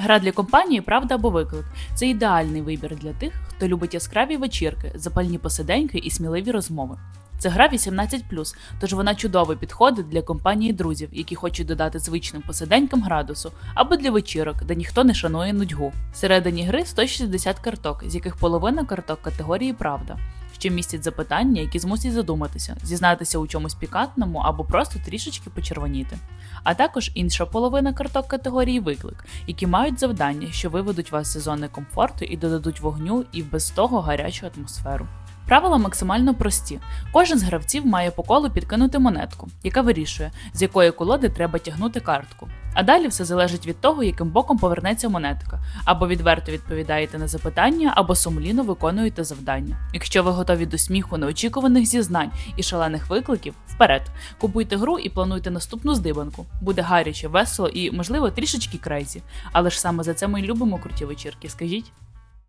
Гра для компанії Правда або виклик це ідеальний вибір для тих, хто любить яскраві вечірки, запальні посиденьки і сміливі розмови. Це гра 18+, тож вона чудово підходить для компанії друзів, які хочуть додати звичним посиденькам градусу, або для вечірок, де ніхто не шанує нудьгу. Всередині гри 160 карток, з яких половина карток категорії Правда, що містять запитання, які змусять задуматися, зізнатися у чомусь пікантному або просто трішечки почервоніти. А також інша половина карток категорії виклик, які мають завдання, що виведуть вас з зони комфорту і додадуть вогню і без того гарячу атмосферу. Правила максимально прості. Кожен з гравців має по колу підкинути монетку, яка вирішує, з якої колоди треба тягнути картку. А далі все залежить від того, яким боком повернеться монетка, або відверто відповідаєте на запитання, або сумліно виконуєте завдання. Якщо ви готові до сміху, неочікуваних зізнань і шалених викликів, вперед! Купуйте гру і плануйте наступну здибанку. Буде гаряче, весело і, можливо, трішечки крейзі. Але ж саме за це ми любимо круті вечірки, скажіть?